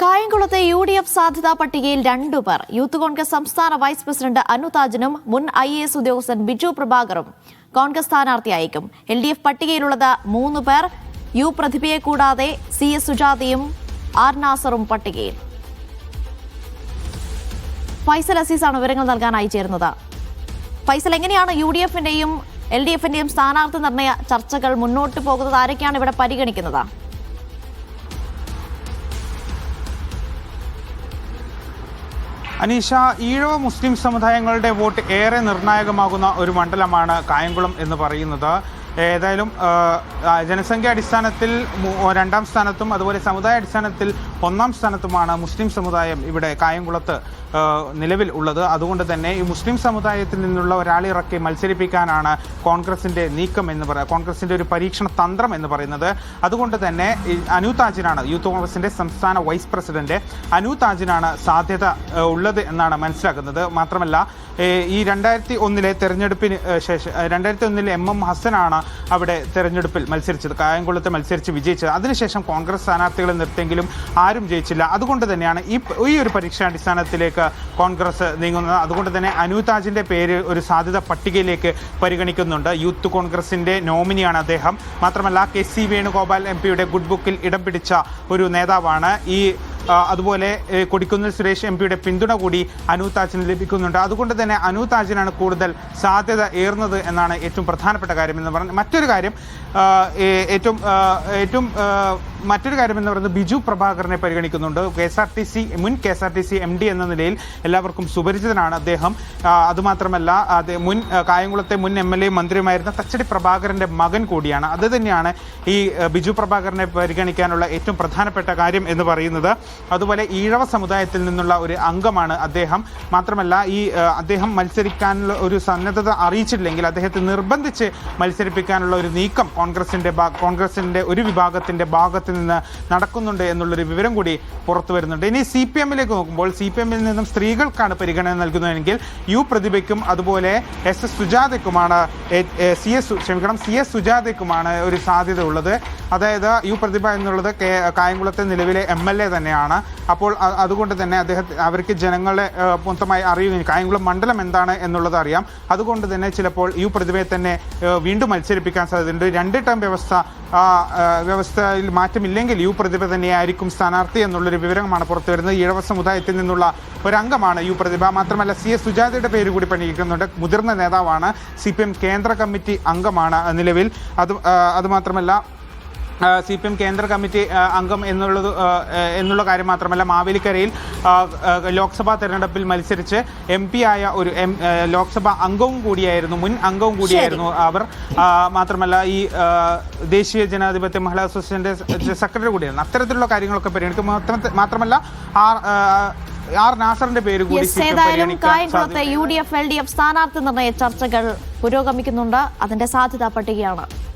കായംകുളത്തെ U D F സാധ്യതാ പട്ടികയിൽ രണ്ടുപേർ യൂത്ത് കോൺഗ്രസ് സംസ്ഥാന വൈസ് പ്രസിഡന്റ് അനുതാജനും മുൻ ഐ എ എസ് ഉദ്യോഗസ്ഥൻ ബിജു പ്രഭാകറും കോൺഗ്രസ് സ്ഥാനാർത്ഥിയായേക്കും എൽ ഡി എഫ് പട്ടികയിലുള്ളത് മൂന്ന് പേർ. യു പ്രതിഭയെ കൂടാതെ സി എസ് സുജാതയും ആർ നാസറും പട്ടികയിൽ. ഫൈസൽ അസീസാണ് വിവരങ്ങൾ നൽകാനായി ചേരുന്നത്. ഫൈസൽ എങ്ങനെയാണ് യു ഡി എഫിന്റെയും എൽ ഡി എഫിന്റെയും സ്ഥാനാർത്ഥി നിർണയ ചർച്ചകൾ മുന്നോട്ട് പോകുന്നത്? ആരൊക്കെയാണ് ഇവിടെ പരിഗണിക്കുന്നത്? അനീഷ ഈഴവ മുസ്ലിം സമുദായങ്ങളുടെ വോട്ട് ഏറെ നിർണായകമാകുന്ന ഒരു മണ്ഡലമാണ് കായംകുളം എന്ന് പറയുന്നത്. ഏതായാലും ജനസംഖ്യ അടിസ്ഥാനത്തിൽ രണ്ടാം സ്ഥാനത്തും അതുപോലെ സമുദായ അടിസ്ഥാനത്തിൽ ഒന്നാം സ്ഥാനത്തുമാണ് മുസ്ലിം സമുദായം ഇവിടെ കായംകുളത്ത് നിലവിൽ ഉള്ളത്. അതുകൊണ്ട് തന്നെ ഈ മുസ്ലിം സമുദായത്തിൽ നിന്നുള്ള ഒരാളിറക്കി മത്സരിപ്പിക്കാനാണ് കോൺഗ്രസിന്റെ നീക്കം എന്ന് പറയുക കോൺഗ്രസിന്റെ ഒരു പരീക്ഷണ തന്ത്രം എന്ന് പറയുന്നത്. അതുകൊണ്ട് തന്നെ അനു താജിനാണ് യൂത്ത് കോൺഗ്രസിന്റെ സംസ്ഥാന വൈസ് പ്രസിഡന്റ്. അനു താജിനാണ് സാധ്യത ഉള്ളത് എന്നാണ് മനസ്സിലാക്കുന്നത്. മാത്രമല്ല ഈ രണ്ടായിരത്തി ഒന്നിലെ തെരഞ്ഞെടുപ്പിന് ശേഷം രണ്ടായിരത്തി ഒന്നിൽ എം എം ഹസനാണ് അവിടെ തെരഞ്ഞെടുപ്പിൽ മത്സരിച്ചത് കായംകുളത്ത് മത്സരിച്ച് വിജയിച്ചത്. അതിനുശേഷം കോൺഗ്രസ് സ്ഥാനാർത്ഥികളെ നിർത്തിയെങ്കിലും ആരും ജയിച്ചില്ല. അതുകൊണ്ട് തന്നെയാണ് ഈ ഈ ഒരു പരീക്ഷാടിസ്ഥാനത്തിലേക്ക് കോൺഗ്രസ് നീങ്ങുന്നത്. അതുകൊണ്ട് തന്നെ അനു താജിന്റെ പേര് ഒരു സാധ്യത പട്ടികയിലേക്ക് പരിഗണിക്കുന്നുണ്ട്. യൂത്ത് കോൺഗ്രസിന്റെ നോമിനിയാണ് അദ്ദേഹം. മാത്രമല്ല കെ സി വേണുഗോപാൽ എം പിയുടെ ഗുഡ് ബുക്കിൽ ഇടം പിടിച്ച ഒരു നേതാവാണ്. ഈ അതുപോലെ കൊടിക്കുന്നിൽ സുരേഷ് എം പിയുടെ പിന്തുണ കൂടി അനുതാജിന് ലഭിക്കുന്നുണ്ട്. അതുകൊണ്ട് തന്നെ അനുതാജിനാണ് കൂടുതൽ സാധ്യത ഏറുന്നത് എന്നാണ് ഏറ്റവും പ്രധാനപ്പെട്ട കാര്യം എന്ന് പറഞ്ഞത് മറ്റൊരു കാര്യം ഏറ്റവും ഏറ്റവും മറ്റൊരു കാര്യം എന്ന് പറയുന്നത് ബിജു പ്രഭാകറിനെ പരിഗണിക്കുന്നുണ്ട്. K S R T C മുൻ K S R T C M D എന്ന നിലയിൽ എല്ലാവർക്കും സുപരിചിതനാണ് അദ്ദേഹം. അതുമാത്രമല്ല അത് മുൻ കായംകുളത്തെ മുൻ എം എൽ എ മന്ത്രിയുമായിരുന്ന തച്ചടി പ്രഭാകരന്റെ മകൻ കൂടിയാണ്. അത് തന്നെയാണ് ഈ ബിജു പ്രഭാകരനെ പരിഗണിക്കാനുള്ള ഏറ്റവും പ്രധാനപ്പെട്ട കാര്യം എന്ന് പറയുന്നത്. അതുപോലെ ഈഴവ സമുദായത്തിൽ നിന്നുള്ള ഒരു അംഗമാണ് അദ്ദേഹം. മാത്രമല്ല ഈ അദ്ദേഹം മത്സരിക്കാനുള്ള ഒരു സന്നദ്ധത അറിയിച്ചില്ലെങ്കിൽ അദ്ദേഹത്തെ നിർബന്ധിച്ച് മത്സരിപ്പിക്കാനുള്ള ഒരു നീക്കം കോൺഗ്രസിന്റെ കോൺഗ്രസിന്റെ ഒരു വിഭാഗത്തിന്റെ ഭാഗത്ത് നിന്ന് നടക്കുന്നുണ്ട് എന്നുള്ളൊരു വിവരം കൂടി പുറത്തു വരുന്നുണ്ട്. ഇനി സി പി എമ്മിലേക്ക് നോക്കുമ്പോൾ സി പി എമ്മിൽ നിന്നും സ്ത്രീകൾക്കാണ് പരിഗണന നൽകുന്നതെങ്കിൽ യു പ്രതിഭയ്ക്കും അതുപോലെ എസ് എസ് സുജാതയ്ക്കുമാണ് സി എസ് ക്ഷമിക്കണം സി എസ് സുജാതയ്ക്കുമാണ് ഒരു സാധ്യത ഉള്ളത്. അതായത് യു പ്രതിഭ എന്നുള്ളത് കായംകുളത്തെ നിലവിലെ എം എൽ എ തന്നെയാണ്. അപ്പോൾ അതുകൊണ്ട് തന്നെ അദ്ദേഹത്തെ അവർക്ക് ജനങ്ങളെ മൊത്തമായി അറിയുകയും കായംകുളം മണ്ഡലം എന്താണ് എന്നുള്ളത് അറിയാം. അതുകൊണ്ട് തന്നെ ചിലപ്പോൾ യു പ്രതിഭയെ തന്നെ വീണ്ടും മത്സരിപ്പിക്കാൻ സാധ്യതയുണ്ട്. രണ്ട് ടേം വ്യവസ്ഥ വ്യവസ്ഥയിൽ മാറ്റമില്ലെങ്കിൽ യു പ്രതിഭ തന്നെയായിരിക്കും സ്ഥാനാർത്ഥി എന്നുള്ളൊരു വിവരമാണ് പുറത്തു വരുന്നത്. ഇഴവ സമുദായത്തിൽ നിന്നുള്ള ഒരംഗമാണ് യു പ്രതിഭ. മാത്രമല്ല സി എസ് സുജാതയുടെ പേര് കൂടി പണിയിക്കുന്നുണ്ട്. മുതിർന്ന നേതാവാണ് സി കേന്ദ്ര കമ്മിറ്റി അംഗമാണ് നിലവിൽ. അത് അതുമാത്രമല്ല സി പി എം കേന്ദ്ര കമ്മിറ്റി അംഗം എന്നുള്ളത് എന്നുള്ള കാര്യം മാത്രമല്ല മാവേലിക്കരയിൽ ലോക്സഭാ തെരഞ്ഞെടുപ്പിൽ മത്സരിച്ച് എം പി ആയ ഒരു എം ലോക്സഭാ അംഗവും കൂടിയായിരുന്നു മുൻ അംഗവും കൂടിയായിരുന്നു അവർ. മാത്രമല്ല ഈ ദേശീയ ജനാധിപത്യ മഹിളാ അസോസിയേഷന്റെ സെക്രട്ടറി കൂടിയായിരുന്നു. അത്തരത്തിലുള്ള കാര്യങ്ങളൊക്കെ പരിഗണിക്കും മാത്രം- മാത്രമല്ല ആർ നാസറിന്റെ പേര് കൂടി ഏതായാലും കായംകുളത്തെ U D F L D F സ്ഥാനാർത്ഥി നിർണയ ചർച്ചകൾ പുരോഗമിക്കുന്നുണ്ട്. അതിന്റെ സാധ്യതാ പട്ടികയാണ്.